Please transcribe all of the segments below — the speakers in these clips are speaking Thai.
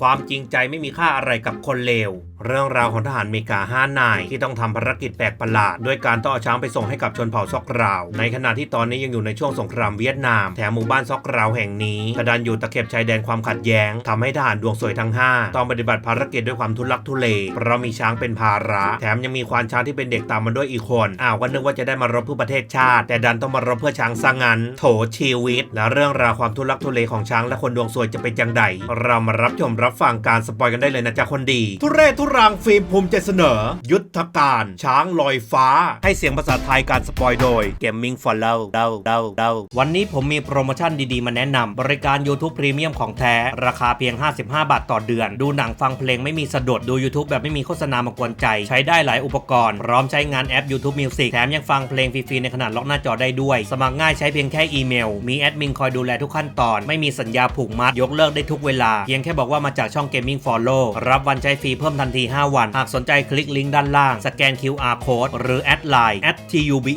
ความจริงใจไม่มีค่าอะไรกับคนเลว เรื่องราวของทหารเมกาห้านาย ที่ต้องทำภารกิจแปลกประหลาด ด้วยการต้องเอาช้างไปส่งให้กับชนเผ่าซอกราว ในขณะที่ตอนนี้ยังอยู่ในช่วงสงครามเวียดนาม แถมหมู่บ้านซอกราวแห่งนี้กระดานอยู่ตะเข็บชายแดนความขัดแย้งทำให้ทหารดวงสวยทั้ง 5 ต้องปฏิบัติภารกิจด้วยความทุลักทุเล เพราะมีช้างเป็นภาระ แถมยังมีควานช้างที่เป็นเด็กตามมาด้วยอีกคนอ้าวก็นึกว่าจะได้มารบเพื่อประเทศชาติ แต่ดันต้องมารบเพื่อช้างซะงั้น โถชีวิต และเรื่องราวความทุลักทุเลของช้างและคนดวงสวยจะเป็นจังใดเรามารับชมรับับฟังการสปอยกันได้เลยนะจ๊ะคนดี ทุเรศทุรังฟิล์มภูมิใจเสนอ ยุทธการช้างลอยฟ้า ให้เสียงภาษาไทยการสปอยโดย Gaming Follow เดาเดาเดาวันนี้ผมมีโปรโมชั่นดีๆ มาแนะนำบริการ YouTube Premium ของแท้ ราคาเพียง 55 บาทต่อเดือน ดูหนังฟังเพลงไม่มีสะดุดดู YouTube แบบไม่มีโฆษณามากวนใจ ใช้ได้หลายอุปกรณ์ พร้อมใช้งานแอป YouTube Music แถมยังฟังเพลงฟรีๆในขนาดล็อกหน้าจอได้ด้วย สมัครง่ายใช้เพียงแค่อีเมล มีแอดมินคอยดูแลทุกขั้นตอน ไม่มีสัญญาผูกมัดยกเลิกได้ทุกเวลา เพียงแค่บอกว่ามาจากช่อง Gaming Follow รับวันใช้ฟรีเพิ่มทันที 5 วัน หากสนใจคลิกลิงก์ด้านล่าง สแกน QR Code หรือแอดไลน์ @tube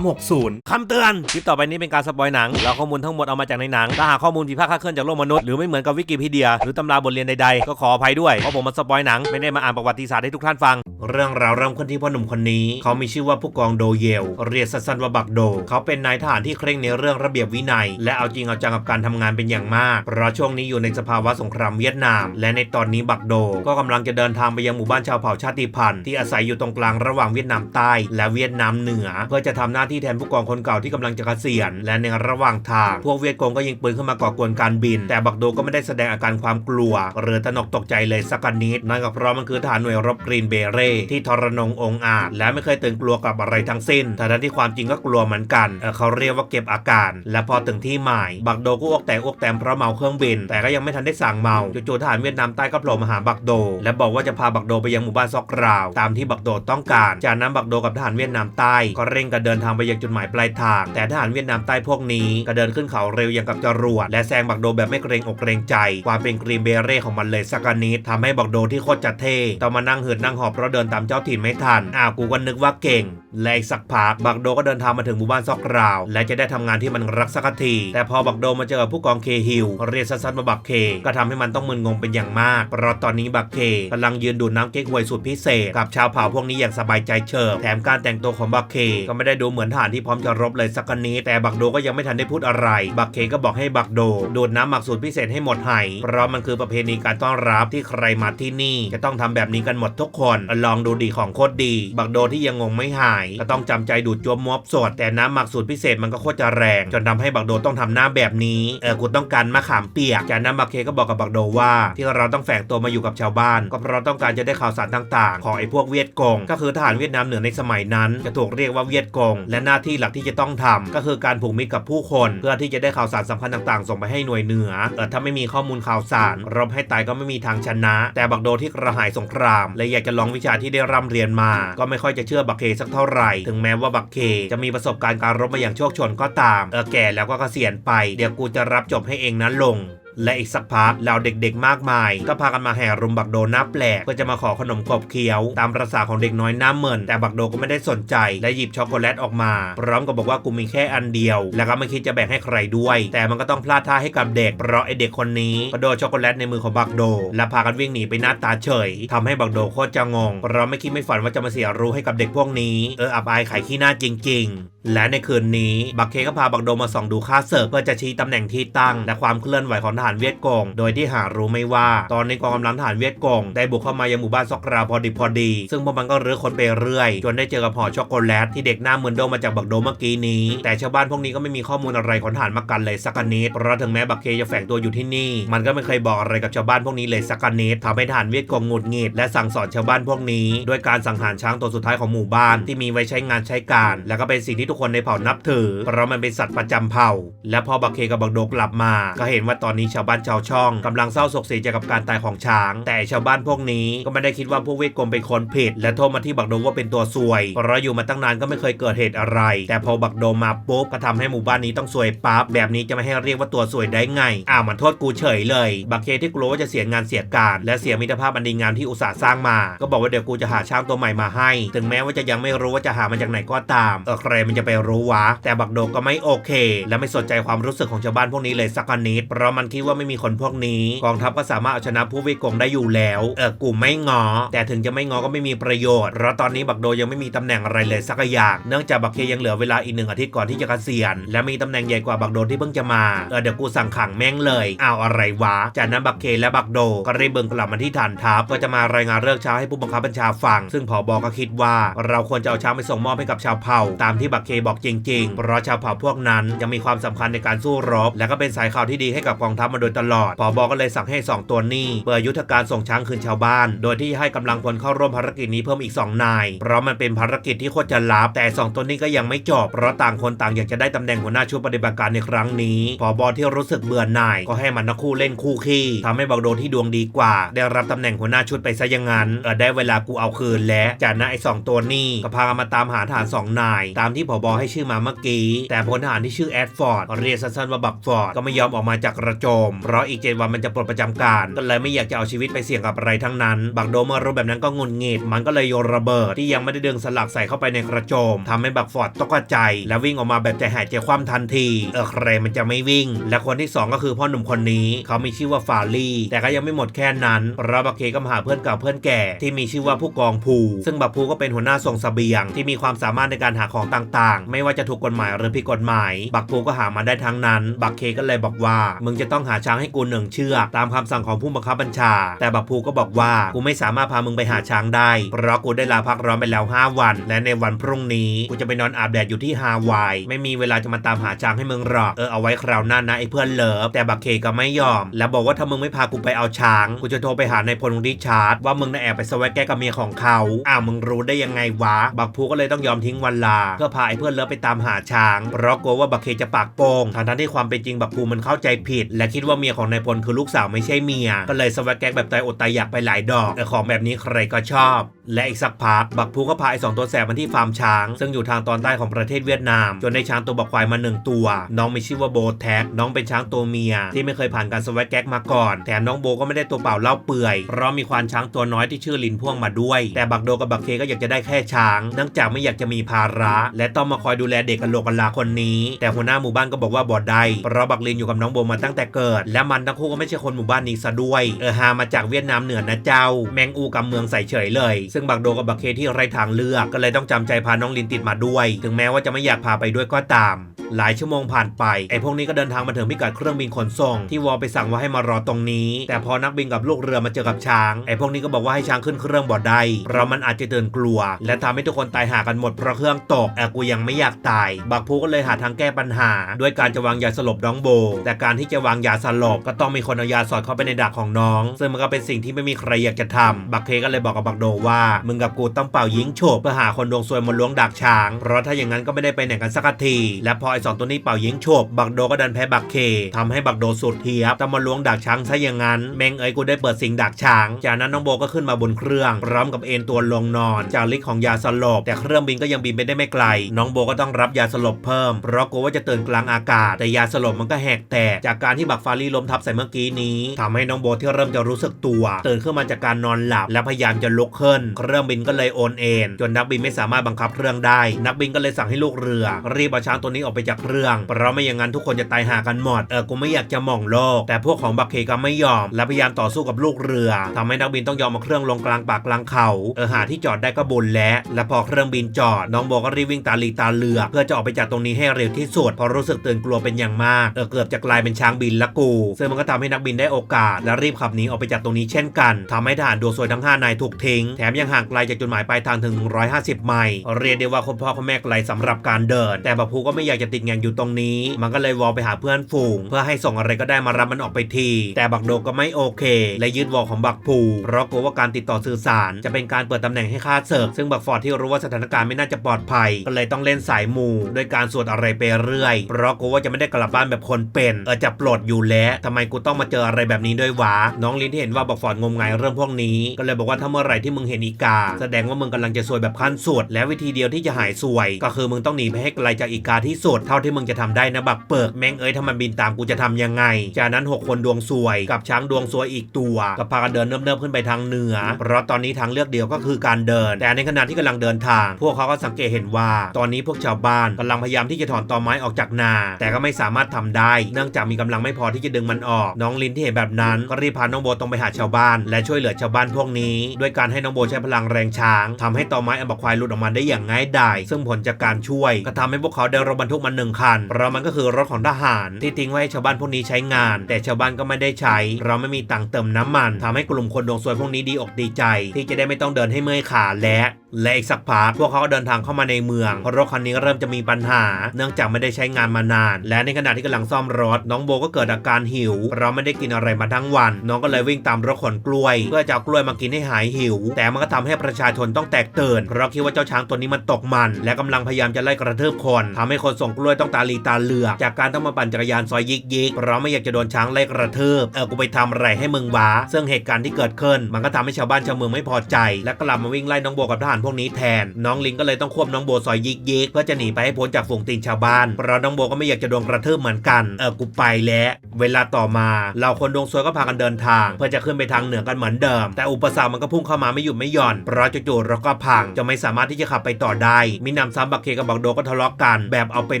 360คำเตือน คลิปต่อไปนี้เป็นการสปอยหนังแล้วข้อมูลทั้งหมดเอามาจากในหนัง ถ้าหากข้อมูลผิดพลาดคลาดเคลื่อนจากโลกมนุษย์ หรือไม่เหมือนกับวิกิพีเดีย หรือตำราบทเรียนใดๆ ก็ขออภัยด้วย เพราะผมมาสปอยหนัง ไม่ได้มาอ่านประวัติศาสตร์ให้ทุกท่านฟัง เรื่องราวเริ่มขึ้นที่พ่อหนุ่มคนนี้ เขามีชื่อว่าผู้กองโดเยล เรียกสั้นๆว่าบักโด เขาเป็นนายทหารที่เคร่งในเรื่องระเบียบวินัย และเอาจริงเอาจังกับการทำงานเป็นอย่างมาก เพราะช่วงนี้อยู่ในสภาวะสงครามเวียดนามและในตอนนี้บักโด ก็กำลังจะเดินทางไปยังหมู่บ้านชาวเผ่าชาติพันธุ์ที่อาศัยอยู่ตรงกลางระหว่างเวียดนามใต้ และเวียดนามเหนือ เพื่อจะทำหน้าที่แทนผู้กองคนเก่าที่กำลังจะเกษียณ และในระหว่างทาง พวกเวียดกงก็ยิงปืนขึ้นมาก่อกวนการบิน แต่บักโดก็ไม่ได้แสดงอาการความกลัว หรือตนกตกใจเลยสักนิดนั่นก็เพราะมันคือทหารหน่วยรบกรีนเบเร่ที่ทรนงองอาจ และไม่เคยตื่นกลัวกับอะไรทั้งสิ้นแต่ทั้งที่ความจริงก็กลัวเหมือนกันเเขาเรียกว่าเก็บอาการ และพอถึงที่หมาย บักโดก็อ้วกแตกอ้วกแตมเพราะเมาเครื่องบิน แต่ก็ยังไม่ทันได้สั่งเมาจู่ๆทหารเวียดนามใต้ก็โผล่มาหาบักโด และบอกว่าจะพาบักโดไปยังหมู่บ้านซอกราว ตามที่บักโดต้องการ จากนั้นบักโดกับทหารเวียดนามใต้ก็เร่งกันเดินทางไปยังจุดหมายปลายทาง แต่ทหารเวียดนามใต้พวกนี้ก็เดินขึ้นเขาเร็วอย่างกับจรวดและแซงบักโดแบบไม่เกรงอกเกรงใจ ความเป็นกรีนเบเร่ของมันเลยสักนิดทำให้บักโดที่โคตรจะเท่ต้องมานั่งหืดนั่งหอบเพราะเดินตามเจ้าถิ่นไม่ทันอ้าวกูก็นึกว่าเก่งและอีกสักพักบักโดก็เดินทางมาถึงหมู่บ้านซอกราว และจะได้ทำงานที่มันรักสักทีแต่พอบักโดมาเจอผู้กองเคฮิลเรียกสั้นๆว่าบักเค ก็ทำให้มันต้องมึนงงเป็นอย่างมากเพราะตอนนี้บักเคกำลังยืนดูดน้ำเก๊กฮวยสูตรพิเศษ กับชาวเผ่าพวกนี้อย่างสบายใจเฉิบแถมการแต่งตัวของบักเคก็ไม่ได้ดูเหมือนทหารที่พร้อมจะรบเลยสักนิดแต่บักโดก็ยังไม่ทันได้พูดอะไร บักเคก็บอกให้บักโดดูดน้ำหมักสูตรพิเศษให้หมดไหเพราะมันคือประเพณีการต้อนรับที่ใครมาที่นี่ จะต้องทำแบบนี้กันหมดทุกคน ลองดูดีของโคตรดี บักโดที่ยังงงไม่หาย ก็ต้องจำใจดูดจวมมวบสด แต่น้ำหมักสูตรพิเศษมันก็โคตรจะแรง จนทำให้บักโดต้องทำหน้าแบบนี้ เออกูต้องการมะขามเปียกจากนั้นบักเคก็บอกกับบักโดว่าที่เราต้องแฝงตัวมาอยู่กับชาวบ้าน ก็เพราะต้องการจะได้ข่าวสารต่างๆ ของไอ้พวกเวียดกง ก็คือทหารเวียดนามเหนือในสมัยนั้น จะถูกเรียกว่าเวียดกง และหน้าที่หลักที่จะต้องทำก็คือการผูกมิตรกับผู้คน เพื่อที่จะได้ข่าวสารสำคัญต่างๆ ส่งไปให้หน่วยเหนือเออถ้าไม่มีข้อมูลข่าวสารรบให้ตายก็ไม่มีทางชนะ แต่บักโดที่กระหายสงครามและอยากจะลองวิชาที่ได้ร่ำเรียนมา ก็ไม่ค่อยจะเชื่อบักเคสักเท่าไหร่ ถึงแม้ว่าบักเคจะมีประสบการณ์การรบมาอย่างโชคชนก็ตามเออแก่แล้วก็เกษียณไป เดี๋ยวกูจะรับจบให้เองนั้นลง และอีกสักพักเหล่าเด็กๆ มากมาย ก็พากันมาแห่รุมบักโดหน้าแปลกเพื่อจะมาขอขนมขบเคี้ยว ตามประษาของเด็กน้อยหน้าเหมินแต่บักโดก็ไม่ได้สนใจ และหยิบช็อกโกแลตออกมา พร้อมกับบอกว่ากูมีแค่อันเดียว แล้วก็ไม่คิดจะแบ่งให้ใครด้วย แต่มันก็ต้องพลาดท่าให้กับเด็กเพราะไอเด็กคนนี้ก็โดนช็อกโกแลตในมือของบักโด และพากันวิ่งหนีไปหน้าตาเฉยทำให้บักโดโคตรจะงงเพราะไม่คิดไม่ฝันว่าจะมาเสียรู้ให้กับเด็กพวกนี้เอออับอายขายขี้หน้าจริง ๆและในคืนนี้ บักเคก็พาบักโดมาส่องดูค่าเสิร์ฟเพื่อจะชี้ตำแหน่งที่ตั้ง และความเคลื่อนไหวของทหารเวียดกง โดยที่หารู้ไม่ว่า ตอนนี้กองกำลังทหารเวียดกง ได้บุกเข้ามายังหมู่บ้านซอกราพอดีพอดี ซึ่งพวกมันก็รื้อคนไปเรื่อย จนได้เจอกับห่อช็อกโกแลตที่เด็กหน้าเหมือนโดมาจากบักโดเมื่อกี้นี้ แต่ชาวบ้านพวกนี้ก็ไม่มีข้อมูลอะไรของทหารมากันเลยสักนิดเพราะถึงแม้บักเคจะแฝงตัวอยู่ที่นี่ มันก็ไม่เคยบอกอะไรกับชาวบ้านพวกนี้เลยสักนิดทำให้ทหารเวียดกงหงุดหงิดและสั่งสอนชาวบ้านพวกนี้ด้วยการสังหารช้างตัวสุดท้ายของหมู่บ้านที่มีไว้ใช้งานใช้การ และก็เป็นสิ่งที่ทุกคนในเผ่านับถือ เพราะมันเป็นสัตว์ประจำเผ่า และพอบักเคกับบักโดกลับมา ก็เห็นว่าตอนนี้ชาวบ้านชาวช่องกำลังเศร้าโศกเสียใจกับการตายของช้าง แต่ชาวบ้านพวกนี้ก็ไม่ได้คิดว่าพวกเวทกรมเป็นคนผิด และโทษมาที่บักโดว่าเป็นตัวซวยเพราะอยู่มาตั้งนานก็ไม่เคยเกิดเหตุอะไร แต่พอบักโดมาปุ๊บก็ทำให้หมู่บ้านนี้ต้องซวยปั๊บแบบนี้จะไม่ให้เรียกว่าตัวซวยได้ไงอ้าวมันโทษกูเฉยเลย บักเคที่กลัวว่าจะเสียงานเสียการ และเสียมิตรภาพอันดีงามที่อุตสาห์สร้างมา ก็บอกว่าเดี๋ยวกูจะหาช้างตัวใหม่มาให้ ถึงแม้ว่าจะยังไม่รู้ว่าจะหามาจากไหนก็ตามเออใครมันจะจะไปรู้วะ แต่บักโดก็ไม่โอเค และไม่สนใจความรู้สึกของชาวบ้านพวกนี้เลยสักนิด เพราะมันคิดว่าไม่มีคนพวกนี้ กองทัพก็สามารถเอาชนะผู้วิกงได้อยู่แล้ว เออกูไม่งอ แต่ถึงจะไม่งอก็ไม่มีประโยชน์ เพราะตอนนี้บักโดยังไม่มีตำแหน่งอะไรเลยสักอย่าง เนื่องจากบักเคยังเหลือเวลาอีกหนึ่งอาทิตย์ก่อนที่จะเกษียณ และมีตำแหน่งใหญ่กว่าบักโดที่เพิ่งจะมา เออเดี๋ยวกูสั่งขังแม่งเลยเอาอะไรวะ จากนั้นบักเคและบักโดก็รีบเบิ่งกลับมาที่ฐานทัพก็จะมารายงานเรื่องเช้าให้ผู้บังคับบัญชาฟัง ซึ่งผอบอก็คิดว่า เราควรจะเอาช้างไปส่งมอบให้กับชาวเผ่า ตามที่บักเคบอกจริงๆ เพราะชาวเผ่าพวกนั้นยังมีความสำคัญในการสู้รบ และก็เป็นสายข่าวที่ดีให้กับกองทัพมาโดยตลอดผอบอก็เลยสั่งให้สองตัวนี้เปิดยุทธการส่งช้างคืนชาวบ้าน โดยที่ให้กำลังพลเข้าร่วมภารกิจนี้เพิ่มอีก 2 นาย เพราะมันเป็นภารกิจที่โคตรจะลับแต่สองตัวนี้ก็ยังไม่จบเพราะต่างคนต่างอยากจะได้ตำแหน่งหัวหน้าชุดปฏิบัติการในครั้งนี้ผอบอที่รู้สึกเบื่อหน่ายก็ให้มันทั้งคู่เล่นคู่ขี้ทำให้บักโดที่ดวงดีกว่า ได้รับตำแหน่งหัวหน้าชุดไปซะอยังงั้นเออได้เวลากูเอาคืนและจากนั้นไอ้สองตัวนี้ก็พากันมาตามหาทหารสองนาย ตามที่ผอบอให้ชื่อมาเมื่อกี้ แต่พลทหารที่ชื่อแอดฟอร์ดเรียกสั้นๆว่าบักฟอร์ดก็ไม่ยอมออกมาจากกระโจม เพราะอีกเจ็ดวันมันจะปลดประจำการก็เลยไม่อยากจะเอาชีวิตไปเสี่ยงกับอะไรทั้งนั้น บักโดเมื่อรู้แบบนั้นก็งุนงิดมันก็เลยโยนระเบิดที่ยังไม่ได้ดึงสลักใส่เข้าไปในกระโจมทำให้บักฟอร์ดตกใจ และวิ่งออกมาแบบใจหายใจคว่ำทันทีเออใครมันจะไม่วิ่ง และคนที่สองก็คือพ่อหนุ่มคนนี้ เขามีชื่อว่าฟาลี่ แต่ก็ยังไม่หมดแค่นั้นเพราะบักเคก็มาหาเพื่อนเก่าเพื่อนแก่ ที่มีชื่อว่าผู้กองภูซึ่งบักภูก็เป็นหัวหน้าส่งเสบียงที่มีความสามารถในการหาของต่างๆไม่ว่าจะถูกกฎหมายหรือผิดกฎหมาย บักภูก็หามาได้ทั้งนั้น บักเคก็เลยบอกว่า มึงจะต้องหาช้างให้กูหนึ่งเชือกตามคำสั่งของผู้บังคับบัญชา แต่บักภูก็บอกว่ากูไม่สามารถพามึงไปหาช้างได้ เพราะกูได้ลาพักร้อนไปแล้ว 5 วัน และในวันพรุ่งนี้กูจะไปนอนอาบแดดอยู่ที่ฮาวาย ไม่มีเวลาจะมาตามหาช้างให้มึงหรอก เออเอาไว้คราวหน้านะไอ้เพื่อนเลิฟแต่บักเคก็ไม่ยอม และบอกว่าถ้ามึงไม่พากูไปเอาช้างกูจะโทรไปหาในพลริชาร์ดว่ามึงน่ะแอบไปสวัสแก้กับเมียของเขาอ้าวมึงรู้ได้ยังไงวะบักภูก็เลยต้องยอมทิ้งวันลาเพื่อพาไอ้เพื่อนเลิฟไปตามหาช้าง เพราะกลัวว่าบักเคจะปากโป้งทั้งที่ความเป็นจริงบักภูมันเข้าใจผิด และคิดว่าเมียของนายพลคือลูกสาวไม่ใช่เมีย ก็เลยสวัสดแกแบบตายอดตายอยากไปหลายดอกแต่ของแบบนี้ใครก็ชอบ และอีกสักพักบักภูก็พาไอ้สองตัวแสบมาที่ฟาร์มช้าง ซึ่งอยู่ทางตอนใต้ของประเทศเวียดนาม จนได้ช้างตัวบักควายมาหนึ่งตัว น้องมีชื่อว่าโบแท็กน้องเป็นช้างตัวเมีย ที่ไม่เคยผ่านการสวัสแก๊กมาก่อนแต่น้องโบก็ไม่ได้ตัวเปล่าเล่าเปื่อย เพราะมีควานช้างตัวน้อยที่ชื่อลินพ่วงมาด้วย แต่บักโดกับบักเคก็อยากจะได้แค่ช้าง เนื่องจากไม่อยากจะมีภาระ และต้องมาคอยดูแลเด็กกันโหลกันลาคนนี้ แต่หัวหน้าหมู่บ้านก็บอกว่าบอดได้เพราะบักลินอยู่กับน้องโบมาตั้งแต่เกิด และมันทั้งคู่ก็ไม่ใช่คนหมู่บ้านนี้ซะด้วย เออฮามาจากเวียดนามเหนือนะเจ้า แมงอูกำเมืองใส่เฉยเลยซึ่งบักโดกับบักเคที่ไร้ทางเลือก ก็เลยต้องจำใจพาน้องลินติดมาด้วย ถึงแม้ว่าจะไม่อยากพาไปด้วยก็ตาม หลายชั่วโมงผ่านไปไอ้พวกนี้ก็เดินทางมาถึงพิกัดเครื่องบินขนส่ง ที่วอลไปสั่งว่าให้มารอตรงนี้ แต่พอนักบินกับลูกเรือมาเจอกับช้างไอ้พวกนี้ก็บอกว่าให้ช้างขึ้นเครื่องบอดได้เพราะมันอาจจะเดินกลัว และทำให้ทุกคนตายหากันหมดเพราะเครื่องตกแต่กูยังไม่อยากตาย บักพูก็เลยหาทางแก้ปัญหา ด้วยการจะวางยาสลบน้องโบ แต่การที่จะวางยาสลบก็ต้องมีคนเอายาสอดเข้าไปในดักของน้อง ซึ่งมันก็เป็นสิ่งที่ไม่มีใครอยากจะทำบักเคก็เลยบอกกับบักโดว่ามึงกับกูต้องเป่ายิงโฉบเพื่อหาคนดวงซวยมาล้วงดักช้าง เพราะถ้าอย่างนั้นก็ไม่ได้ไปไหนกันสักที และพอไอ้สองตัวนี้เป่ายิงโฉบบักโดก็ดันแพ้บักเคทำให้บักโดสุดเทียบต้องมาล้วงดักช้างซะอย่างนั้น แมงเอ้ยกูได้เปิดสิงดักช้าง จากนั้นน้องโบก็ขึ้นมาบนเครื่อง พร้อมกับเอนตัวลงนอนจากฤทธิ์ของยาสลบ แต่เครื่องบินก็ยังบินไปได้ไม่ไกล น้องโบก็ต้องรับยาสลบเพิ่ม เพราะกลัวว่าจะตื่นกลางอากาศ แต่ยาสลบมันก็แหกแตกจากการที่บักฟารีล้มทับใส่เมื่อกี้นี้ทำให้น้องโบที่เริ่มจะรู้สึกตัว ตื่นขึ้นมาจากการนอนหลับและพยายามจะลุกขึ้นเครื่องบินก็เลยโอนเอ็นจนนักบินไม่สามารถบังคับเครื่องได้ นักบินก็เลยสั่งให้ลูกเรือ รีบเอาช้างตัวนี้ออกไปจากเครื่องเพราะไม่อย่างนั้นทุกคนจะตายหากันหมดเออกูไม่อยากจะมองโลก แต่พวกของบักเคก็ไม่ยอม และพยายามต่อสู้กับลูกเรือทำให้นักบินต้องยอมมาเครื่องลงกลางปากกลางเขาเออหาที่จอดได้ก็บุญแล้วและพอเครื่องบินจอด น้องโบก็รีบวิ่งตาลีตาเรือ เพื่อจะออกไปจากตรงนี้ให้เร็วที่สุดเพราะรู้สึกตื่นกลัวเป็นอย่างมากเออเกือบจะกลายเป็นช้างบินละกูซึ่งมันก็ทำให้นักบินได้โอกาส และรีบขับหนีออกไปจากตรงนี้เช่นกันทำให้ทหารดวงซวยทั้งห้านายถูกทิ้งแถมยังห่างไกลจากจุดหมายปลายทางถึง 150 ไมล์เรียกได้ว่าคุณพ่อคุณแม่ไกลสำหรับการเดิน แต่บักภูก็ไม่อยากจะติดงานอยู่ตรงนี้ มันก็เลยวอลไปหาเพื่อนฝูง เพื่อให้ส่งอะไรก็ได้มารับมันออกไปที แต่บักโดก็ไม่โอเค และยึดวอลของบักภูเพราะกลัวว่าการติดต่อสื่อสาร จะเป็นการเปิดตำแหน่งให้ค่าเสิร์ฟซึ่งบักฟอร์ดที่รู้ว่าสถานการณ์ไม่น่าจะปลอดภัย ก็เลยต้องเล่นสายมูด้วยการสวดอะไรไปเรื่อย เพราะกลัวว่าจะไม่ได้กลับบ้านแบบคนเป็นเออจะปลดอยู่แล้วทำไมกูต้องมาเจออะไรแบบนี้ด้วยวะน้องลินที่เห็นว่าบักฟอร์ดงมงายเรื่องพวกนี้ ก็เลยบอกว่าถ้าเมื่อไหร่ที่มึงเห็นอีกา แสดงว่ามึงกำลังจะซวยแบบขั้นสุด และวิธีเดียวที่จะหายซวย ก็คือมึงต้องหนีไปให้ไกลจากอีกาที่สุด เท่าที่มึงจะทำได้นะบักเปิกแม่งเอ้ยถ้ามันบินตามกูจะทำยังไง จากนั้น 6 คนดวงซวย กับช้างดวงซวยอีกตัวก็พากันเดินเนิ่มๆขึ้นไปทางเหนือ เพราะตอนนี้ทางเลือกเดียวก็คือการเดิน แต่ในขณะที่กำลังเดินทาง พวกเขาก็สังเกตเห็นว่า ตอนนี้พวกชาวบ้านกำลังพยายามที่จะถอนตอไม้ออกจากนา แต่ก็ไม่สามารถทำได้ เนื่องจากมีกำลังไม่พอที่จะดึงมันออก น้องลินที่เห็นแบบนั้นก็รีบพาน้องโบตรงไปหาชาวบ้าน และช่วยเหลือชาวบ้านพวกนี้ ด้วยการให้น้องโบใช้พลังแรงช้างทำให้ตอไม้อัมบควายหลุดออกมาได้อย่างง่ายดายซึ่งผลจากการช่วย ก็ทำให้พวกเขาได้รถบรรทุกมาหนึ่งคันเพราะมันก็คือรถของทหาร ที่ทิ้งไว้ให้ชาวบ้านพวกนี้ใช้งาน แต่ชาวบ้านก็ไม่ได้ใช้ เราไม่มีตังค์เติมน้ำมันทำให้กลุ่มคนดวงซวยพวกนี้ดีอกดีใจ ที่จะได้ไม่ต้องเดินให้เมื่อยขาและ และอีกสักพักพวกเขาก็เดินทางเข้ามาในเมืองเพราะรถคันนี้เริ่มจะมีปัญหา เนื่องจากไม่ได้ใช้งานมานาน และในขณะที่กำลังซ่อมรถน้องโบก็เกิดอาการหิว เราไม่ได้กินอะไรมาทั้งวัน น้องก็เลยวิ่งตามรถขนกล้วย เพื่อจะเอากล้วยมากินให้หายหิว แต่มันก็ทำให้ประชาชนต้องแตกตื่นเพราะคิดว่าเจ้าช้างตัวนี้มันตกมัน และกำลังพยายามจะไล่กระทืบคนทำให้คนส่งกล้วยต้องตาลีตาเหลือกจากการต้องมาปั่นจักรยานซอยยิกยิกเพราะไม่อยากจะโดนช้างไล่กระทืบเออกูไปทำอะไรให้มึงวะซึ่งเหตุการณ์ที่เกิดขึ้น มันก็ทำให้ชาวบ้านชาวเมืองไม่พอใจ และกลับมาวิ่งไล่น้องโบกับทหารพวกนี้แทน น้องลิงก็เลยต้องควบน้องโบซอยยิกยิกเพื่อจะหนีไปให้พ้นจากฝูงตีนชาวบ้าน เพราะน้องโบก็ไม่อยากจะโดนกระทืบเหมือนกัน เออกูไปแล้ว เวลาต่อมาเราคนดวงซวยก็พากันเดินทาง เพื่อจะขึ้นไปทางเหนือกันเหมือนเดิม แต่อุปสรรคมันก็พุ่งเข้ามาไม่หยุดไม่หย่อน เพราะจู่ๆเรถก็พังจะไม่สามารถที่จะขับไปต่อได้มินำซ้ำบักเคกับบักโดก็ทะเลาะกัน แบบเอาเป็น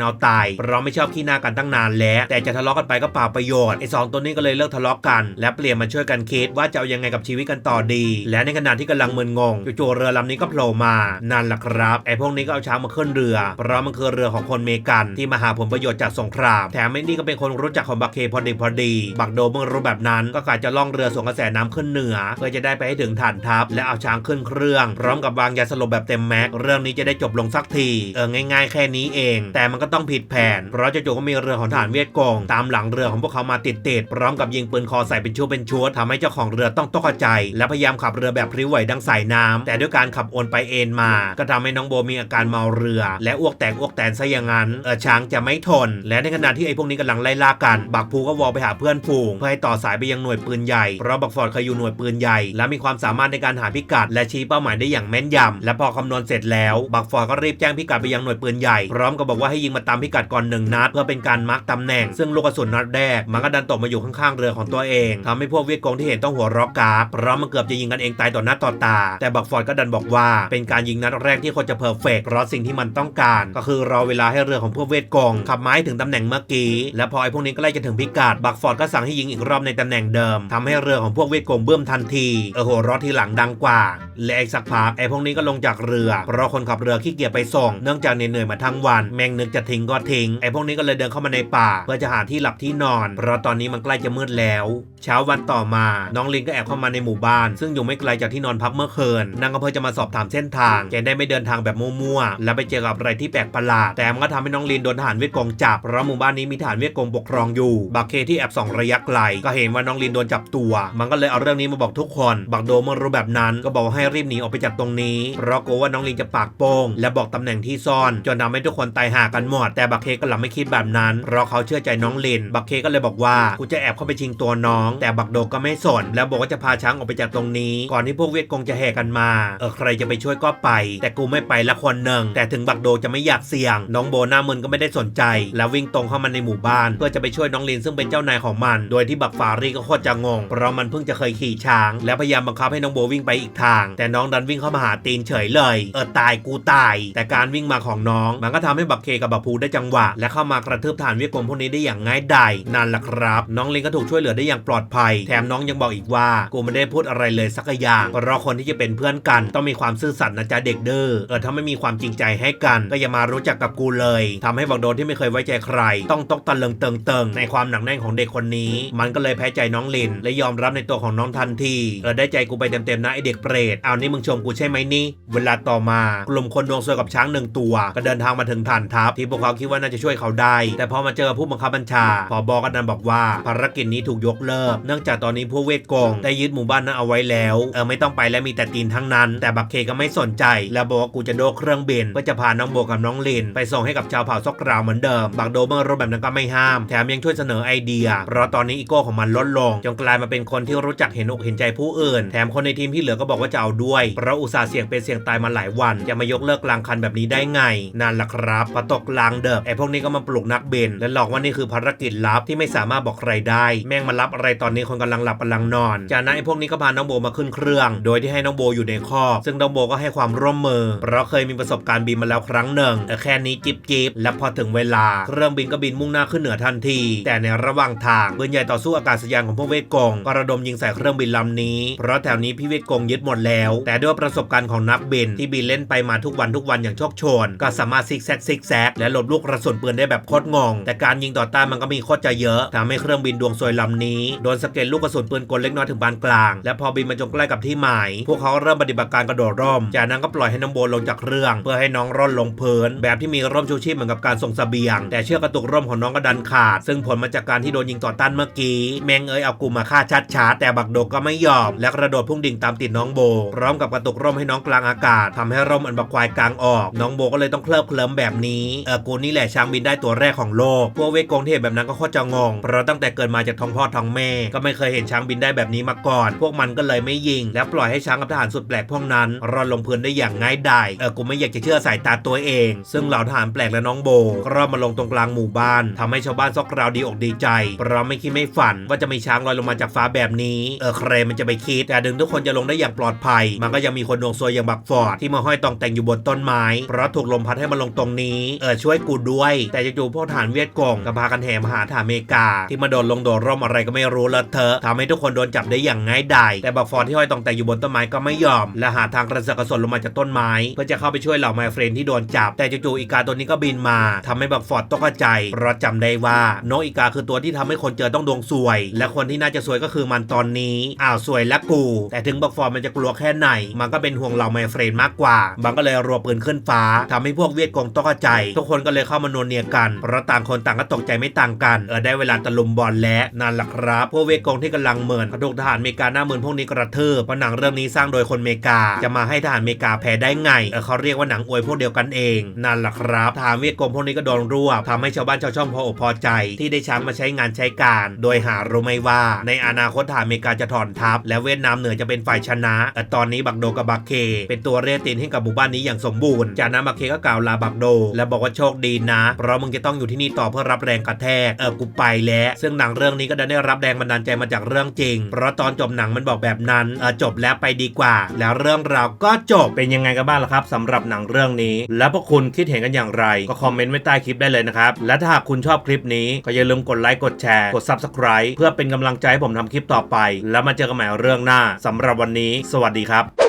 เอาตายเพราะไม่ชอบขี้หน้ากันตั้งนานแล้ว แต่จะทะเลาะกันไปก็เปล่าประโยชน์ไอ้สองตัวนี้ก็เลยเลิกทะเลาะกัน และเปลี่ยนมาช่วยกันคิดว่าจะเอายังไงกับชีวิตกันต่อดี และในขณะที่กำลังมึนงงจู่ๆเรือลำนี้ก็โผล่มา นั่นแหละครับไอ้พวกนี้ก็เอาช้างมาขึ้นเรือ เพราะมันคือเรือของคนเมกันที่มาหาผลประโยชน์จากสงคราม แถมไอ้นี่ก็เป็นคนรู้จักของบักเคพอดีพอดี บักโดเมื่อรู้แบบนั้นก็กะจะล่องเรือส่งกระแสน้ำขึ้นเหนือ เพื่อจะได้ไปให้ถึงฐานทัพ และเอาช้างขึ้นเครื่อง พร้อมกับวางยาสลบแบบเต็มแม็กเรื่องนี้จะได้จบลงสักทีเออง่าย ๆ แค่นี้เอง แต่มันก็ต้องผิดแผน เพราะจู่ๆก็มีเรือของทหารเวียดกงตามหลังเรือของพวกเขามาติดๆพร้อมกับยิงปืนคอใส่เป็นชุดเป็นชุดทำให้เจ้าของเรือต้องตกใจ และพยายามขับเรือแบบพริ้วไหวดังสายน้ำแต่ด้วยการขับโอนไปเอ็นมา ก็ทำให้น้องโบมีอาการเมาเรือ และอ้วกแตกอ้วกแตนซะอย่างนั้นเออช้างจะไม่ทน และในขณะที่ไอ้พวกนี้กำลังไล่ล่ากัน บักภูก็วอลไปหาเพื่อนฝูงเพื่อให้ต่อสายไปยังหน่วยปืนใหญ่เพราะบักฟอร์ดเคยอยู่หน่วยปืนใหญ่ และมีความสามารถในการหาพิกัด และชี้เป้าหมายได้อย่างแม่นยำและพอคำนวณเสร็จแล้ว บักฟอร์ดก็รีบแจ้งพิกัดไปยังหน่วยปืนใหญ่ พร้อมกับบอกว่าให้ยิงมาตามพิกัดก่อนหนึ่งนัดเพื่อเป็นการมาร์กตำแหน่ง ซึ่งลูกกระสุนนัดแรกมันก็ดันตกมาอยู่ข้างๆเรือของตัวเองทำให้พวกเวียดกงที่เห็นต้องหัวเรอกกากเพราะมันเกือบจะยิงกันเองตายต่อหน้าต่อตา แต่บักฟอร์ดก็ดันบอกว่าเป็นการยิงนัดแรกที่คนจะเพอร์เฟกเพราะสิ่งที่มันต้องการ ก็คือรอเวลาให้เรือของพวกเวียดกงขับไม้ถึงตำแหน่งเมื่อกี้ และพอไอ้พวกนี้ใกล้จะถึงพิกัดบักฟอร์ดก็สั่งให้ยิงอีกรอบในตำแหน่งเดิมทำให้เรือของพวกเวียดกงเบิ่มทันทีเออโหรอทีหลังดังกว่า และอีกสักพักไอ้พวกนี้ก็ลงจากเรือ เพราะคนขับเรือขี้เกียจไปส่ง เนื่องจากเหนื่อยมาทั้งวัน แม่งนึกจะทิ้งก็ทิ้งไอ้พวกนี้ก็เลยเดินเข้ามาในป่า เพื่อจะหาที่หลับที่นอน เพราะตอนนี้มันใกล้จะมืดแล้ว เช้าวันต่อมา น้องลินก็แอบเข้ามาในหมู่บ้าน ซึ่งอยู่ไม่ไกลจากที่นอนพักเมื่อคืนนางก็เพื่อจะมาสอบถามเส้นทางจะได้ไม่เดินทางแบบมั่วๆ และไปเจอกับอะไรที่แปลกประหลาด แต่มันก็ทำให้น้องลินโดนทหารเวียดกงจับ เพราะหมู่บ้านนี้มีทหารเวียดกงปกครองอยู่ บักเคที่แอบส่องระยะไกล ก็เห็นว่าน้องลินโดนจับตัว มันก็เลยเอาเรื่องนี้มาบอกทุกคน บักโดเมื่อรู้แบบนั้น ก็บอกว่าให้รีบหนีออกไปจากตรงนี้ เพราะกลัวว่าน้องลินจะปากโป้ง และบอกตำแหน่งที่ซ่อน จนทำให้ทุกคนตายห่ากันหมด แต่บักเคก็หลับไม่คิดแบบนั้น เพราะเขาเชื่อใจน้องลิน บักเคก็เลยบอกว่า กูจะแอบเข้าไปชิงตัวน้อง แต่บักโดก็ไม่สน แล้วบอกว่าจะพาช้างออกไปจากตรงนี้ ก่อนที่พวกเวียดกงจะแห่กันมา เออใครจะไปช่ช่วยก็ไป แต่กูไม่ไปละคนหนึ่งแต่ถึงบักโดจะไม่อยากเสี่ยง น้องโบหน้ามึนก็ไม่ได้สนใจ แล้ววิ่งตรงเข้ามาในหมู่บ้าน เพื่อจะไปช่วยน้องลินซึ่งเป็นเจ้านายของมัน โดยที่บักฟารีก็โคตรจะงง เพราะมันเพิ่งจะเคยขี่ช้าง และพยายามบังคับให้น้องโบวิ่งไปอีกทาง แต่น้องดันวิ่งเข้ามาหาตีนเฉยเลย เออตายกูตาย แต่การวิ่งมาของน้อง มันก็ทำให้บักเคกับบักภูได้จังหวะ และเข้ามากระทืบฐานเวียดกงพวกนี้ได้อย่างง่ายดายนั่นแหละครับ น้องลินก็ถูกช่วยเหลือได้อย่างปลอดภัย แถมน้องยังบอกอีกว่ากูไม่ได้พูดอะไรเลยสักอย่างเพราะคนที่จะเป็นเพื่อนกันต้องมีความซอสัตย์นะจ๊ะเด็กเด้อเออถ้าไม่มีความจริงใจให้กัน ก็อย่ามารู้จักกับกูเลยทำให้บักโดนที่ไม่เคยไว้ใจใคร ต้องตกตะลึงเติงเติงในความหนักแน่นของเด็กคนนี้ มันก็เลยแพ้ใจน้องลิน และยอมรับในตัวของน้องทันทีเออได้ใจกูไปเต็มๆนะไอเด็กเปรตเอานี่มึงชมกูใช่ไหมนี่ เวลาต่อมากลุ่มคนดวงซวยกับช้างหนึ่งตัว ก็เดินทางมาถึงฐานทัพที่พวกเขาคิดว่าน่าจะช่วยเขาได้ แต่พอมาเจอผู้บังคับบัญชาผอบอก็ดันบอกว่าภารกิจนี้ถูกยกเลิก เนื่องจากตอนนี้พวกเวทกองได้ยึดหมู่บ้านนั้นเอาไว้แล้วเออไม่ต้องไปและมีแต่ตีนทั้งนั้น แต่บักเคก็ไม่สนใจ แล้วบอกว่ากูจะโดดเครื่องบินเพื่อจะพาน้องโบกับน้องลิน ไปส่งให้กับชาวเผ่าซอกราวเหมือนเดิม บักโดเมื่อรู้แบบนั้นก็ไม่ห้าม แถมยังช่วยเสนอไอเดีย เพราะตอนนี้อีโก้ของมันลดลง จนกลายมาเป็นคนที่รู้จักเห็นอกเห็นใจผู้อื่น แถมคนในทีมที่เหลือก็บอกว่าจะเอาด้วย เพราะอุตส่าห์เสี่ยงเป็นเสี่ยงตายมาหลายวัน จะมายกเลิกกลางคันแบบนี้ได้ไง นั่นแหละครับพอตกกลางเดิมไอพวกนี้ก็มาปลุกนักบินและหลอกว่านี่คือภารกิจลับที่ไม่สามารถบอกใครได้ แม่งมารับอะไรตอนนี้คนกำลังหลับกำลังนอน จากนั้นไอพวกนี้ก็พาน้องโบมาขึ้นเครื่อง โดยที่ให้น้องโบอยู่ในคอกซึ่งน้องโบก็ให้ความร่วมมือ เพราะเคยมีประสบการณ์บินมาแล้วครั้งหนึ่งแต่แค่นี้จิบจิบและพอถึงเวลา เครื่องบินก็บินมุ่งหน้าขึ้นเหนือทันที แต่ในระหว่างทางปืนใหญ่ต่อสู้อากาศยานของพวกเวทกงก็ระดมยิงใส่เครื่องบินลำนี้ เพราะแถวนี้พี่เวทกงยึดหมดแล้ว แต่ด้วยประสบการณ์ของนักบินที่บินเล่นไปมาทุกวันทุกวันอย่างโชคโชน ก็สามารถซิกแซกซิกแซกและหลบลูกกระสุนปืนได้แบบโคตรงง แต่การยิงต่อต้านมันก็มีโคตรจะเยอะทำให้เครื่องบินดวงซวยลำนี้โดนสะเก็ดลูกกระสุนปืนกลเล็กน้อยถึงปานกลาง และพอบินมาจนใกล้กับที่หมาย พวกเขาเริ่มปฏิบัติการกระโดดร่ม จากนั้นก็ปล่อยให้น้องโบลงจากเรือง เพื่อให้น้องร่อนลงพื้น แบบที่มีร่มชูชีพเหมือนกับการส่งเสบียง แต่เชือกกระตุกร่มของน้องก็ดันขาด ซึ่งผลมาจากการที่โดนยิงต่อต้านเมื่อกี้แมงเอ้ยเอากูมาฆ่าชัดชาแต่บักโดกก็ไม่ยอม และกระโดดพุ่งดิ่งตามติดน้องโบ พร้อมกับกระตุกร่มให้น้องกลางอากาศทำให้ร่มอันบักควายกลางออก น้องโบก็เลยต้องเคลิบเคลิ้มแบบนี้เออกูนี่แหละช้างบินได้ตัวแรกของโลกพวกเวทกงเทพแบบนั้นก็โคตรจะงงเพราะตั้งแต่เกิดมาจากท้องพ่อท้องแม่ ก็ไม่เคยเห็นช้างบินได้แบบนี้มาก่อน พวกมันก็เลยไม่ยิง และปล่อยให้ช้างกับทหารสุดแปลกพวกนั้นรอนลงพื้นได้อย่างง่ายดายเออกูไม่อยากจะเชื่อสายตาตัวเอง ซึ่งเหล่าทหารแปลกและน้องโบก็รอดมาลงตรงกลางหมู่บ้านทำให้ชาวบ้านซอกราวดีอกดีใจเพราะไม่คิดไม่ฝันว่าจะมีช้างลอยลงมาจากฟ้าแบบนี้เออใครมันจะไปคิดแต่ดึงทุกคนจะลงได้อย่างปลอดภัย มันก็ยังมีคนดวงซวยอย่างบักฟอร์ดที่มาห้อยตองแต่งอยู่บนต้นไม้เพราะถูกลมพัดให้มาลงตรงนี้เออช่วยกูด้วย แต่จู่ๆพวกทหารเวียดกงก็พากันแห่มาหาทหารอเมริกา ที่มาโดนลงโดดร่มอะไรก็ไม่รู้ล้วเธอทำให้ทุกคนโดนจับได้อย่างง่ายดายแต่บักฟอร์ดที่ห้อยตองแต่งอยู่บนต้นไม้ก็ไม่ยอม และหาทางกระเสือกกระสนลงมาจากต้นไม้ เพื่อจะเข้าไปช่วยเหล่าไมเฟรนที่โดนจับ แต่จู่ๆอีกาตัวนี้ก็บินมาทำให้บักฟอร์ดตกใจเพราะจำได้ว่านกอีกาคือตัวที่ทำให้คนเจอต้องดวงซวย และคนที่น่าจะซวยก็คือมันตอนนี้อ้าวซวยและกู แต่ถึงบักฟอร์ดมันจะกลัวแค่ไหน มันก็เป็นห่วงเหล่าไมเฟรนมากกว่ามันก็เลยรัวปืนขึ้นฟ้าทำให้พวกเวียดกงตกใจ ทุกคนก็เลยเข้ามานเนียกันเพราะต่างคนต่างก็ตกใจไม่ต่างกันเออได้เวลาตะลุมบอลและนั่นแหละครับพวกเวียดกงที่กำลังเหมือนกระดูกทหารอเมริกาหน้าเหมือนพวกนี้กระทืบเพราะหนังเรื่องนี้สร้างโดยคนอเมริกาจะมาให้ทหารอเมริกาแพ้ได้ไงเออเขาเรียกว่าหนังอวยพวกเดียวกันเอง นั่นแหละครับทารเวียดกงพวกนี้ก็โดนรวบทำให้ชาวบ้านชาวช่องพออกพอใจ ที่ได้ช้างมาใช้งานใช้การ โดยหารู้ไหมว่า ในอนาคตทหารอเมริกาจะถอนทัพ และเวียดนามเหนือจะเป็นฝ่ายชนะแต่ตอนนี้บักโดกับบักเค เป็นตัวเรตินให้กับหมู่บ้านนี้อย่างสมบูรณ์จากนั้นบักเคก็กล่าวลาบักโด และบอกว่าโชคดีนะ เพราะมึงจะต้องอยู่ที่นี่ต่อเพื่อรับแรงกระแทกเออกูไปแล้วซึ่งหนังเรื่องนี้ก็ได้รับแรงบันดาลใจมาจากเรื่องจริง เพราะตอนจบหนังมันบอกแบบนั้นเออจบแล้วไปดีกว่า แล้วเรื่องราวก็จบเป็นยังไงกันบ้างล่ะครับสำหรับหนังเรื่องนี้ และพวกคุณคิดเห็นกันอย่างไร ก็คอมเมนต์ไว้ใต้คลิปได้เลยนะครับ และถ้าหากคุณชอบคลิปนี้ก็อย่าลืมกดไลค์กดแชร์กด Subscribe เพื่อเป็นกำลังใจให้ผมทำคลิปต่อไป แล้วมาเจอกันใหม่เรื่องหน้าสำหรับวันนี้ สวัสดีครับ